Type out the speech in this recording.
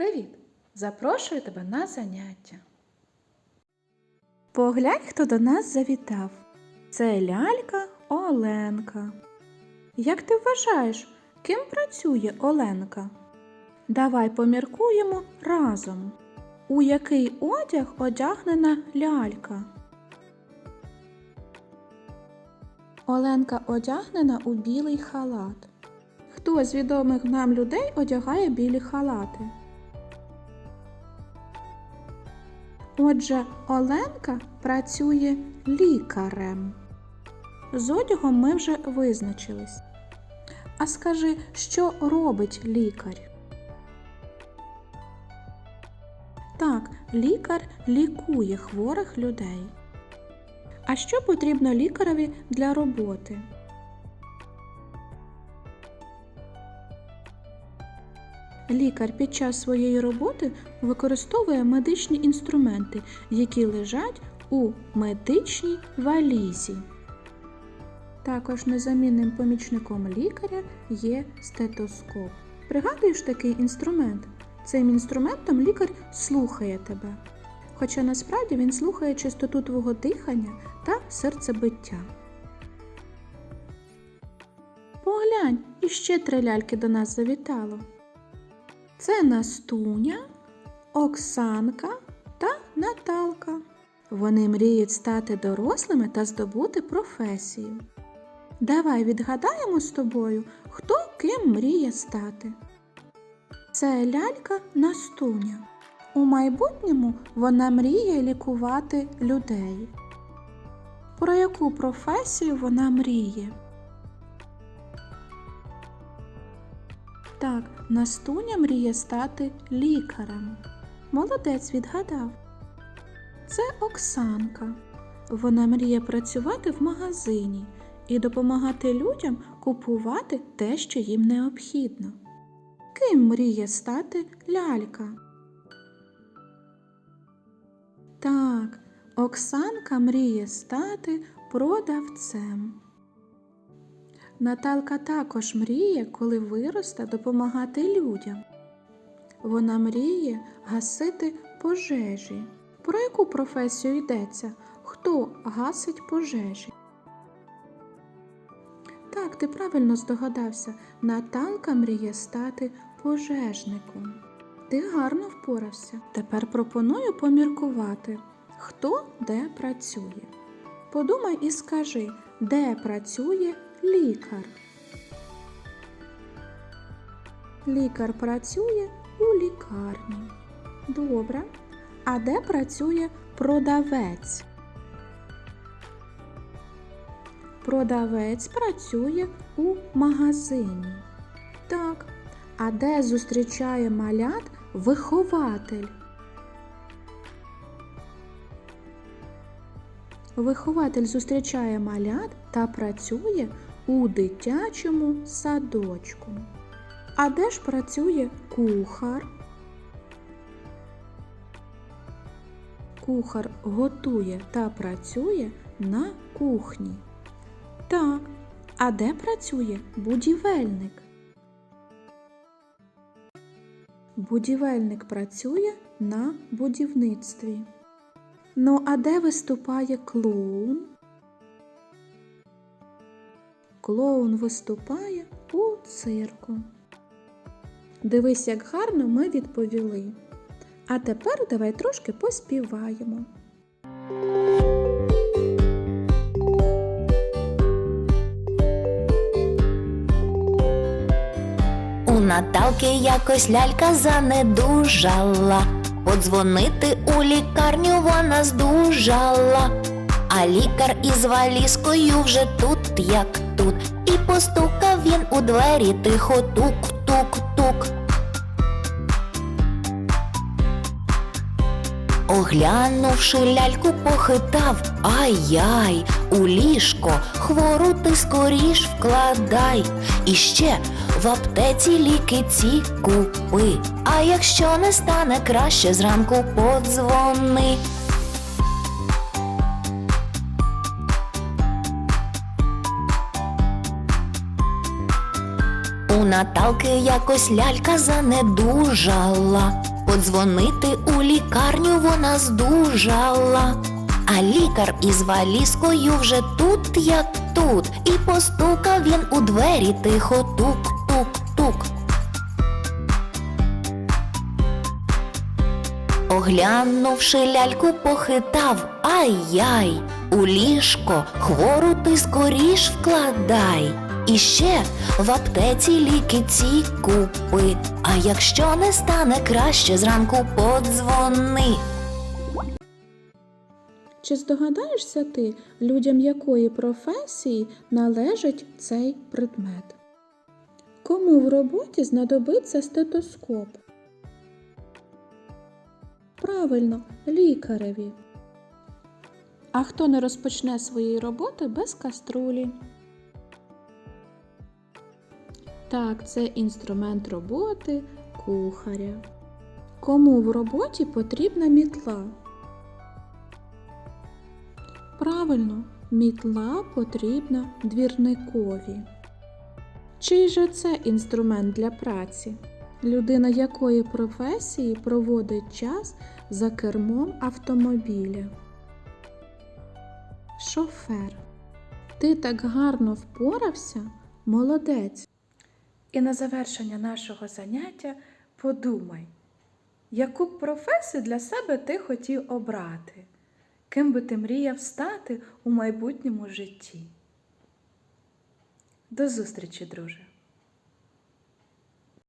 Привіт! Запрошую тебе на заняття. Поглянь, хто до нас завітав. Це лялька Оленка. Як ти вважаєш, ким працює Оленка? Давай поміркуємо разом. У який одяг одягнена лялька? Оленка одягнена у білий халат. Хто з відомих нам людей одягає білі халати? Отже, Оленка працює лікарем. З одягом ми вже визначились. А скажи, що робить лікар? Так, лікар лікує хворих людей. А що потрібно лікареві для роботи? Лікар під час своєї роботи використовує медичні інструменти, які лежать у медичній валізі. Також незамінним помічником лікаря є стетоскоп. Пригадуєш такий інструмент? Цим інструментом лікар слухає тебе. Хоча насправді він слухає частоту твого дихання та серцебиття. Поглянь, іще три ляльки до нас завітало. Це Настуня, Оксанка та Наталка. Вони мріють стати дорослими та здобути професію. Давай відгадаємо з тобою, хто ким мріє стати. Це лялька Настуня. У майбутньому вона мріє лікувати людей. Про яку професію вона мріє? Так, Настуня мріє стати лікарем. Молодець відгадав. Це Оксанка. Вона мріє працювати в магазині і допомагати людям купувати те, що їм необхідно. Ким мріє стати лялька? Так, Оксанка мріє стати продавцем. Наталка також мріє, коли виросте, допомагати людям. Вона мріє гасити пожежі. Про яку професію йдеться? Хто гасить пожежі? Так, ти правильно здогадався. Наталка мріє стати пожежником. Ти гарно впорався. Тепер пропоную поміркувати, хто де працює. Подумай і скажи, де працює лікар. Лікар працює у лікарні. Добре. А де працює продавець? Продавець працює у магазині. Так. А де зустрічає малят вихователь? Вихователь зустрічає малят та працює у дитячому садочку. А де ж працює кухар? Кухар готує та працює на кухні. Так, а де працює будівельник? Будівельник працює на будівництві. Ну, а де виступає клоун? Клоун виступає у цирку. Дивись, як гарно ми відповіли. А тепер давай трошки поспіваємо. У Наталки якось лялька занедужала. Подзвонити у лікарню вона здужала. А лікар із валізкою вже тут, як тут. І постукав він у двері тихо тук-тук-тук. Оглянувши ляльку, похитав Ай-яй, у ліжко хвору ти скоріш вкладай. І ще в аптеці ліки ці купи. А якщо не стане краще, зранку подзвони. У Наталки якось лялька занедужала. Подзвонити у лікарню вона здужала. А лікар із валізкою вже тут, як тут, і постукав він у двері тихо тук-тук-тук. Оглянувши ляльку, похитав ай-яй, у ліжко хвору ти скоріш вкладай. І ще в аптеці ліки ці купи. А якщо не стане краще, зранку подзвони. Чи здогадаєшся ти, людям якої професії належить цей предмет? Кому в роботі знадобиться стетоскоп? Правильно, лікареві. А хто не розпочне своєї роботи без каструлі? Так, це інструмент роботи кухаря. Кому в роботі потрібна мітла? Правильно, мітла потрібна двірникові. Чий же це інструмент для праці? Людина якої професії проводить час за кермом автомобіля? Шофер. Ти так гарно впорався, молодець. І на завершення нашого заняття подумай, яку б професію для себе ти хотів обрати? Ким би ти мріяв стати у майбутньому житті? До зустрічі, друже!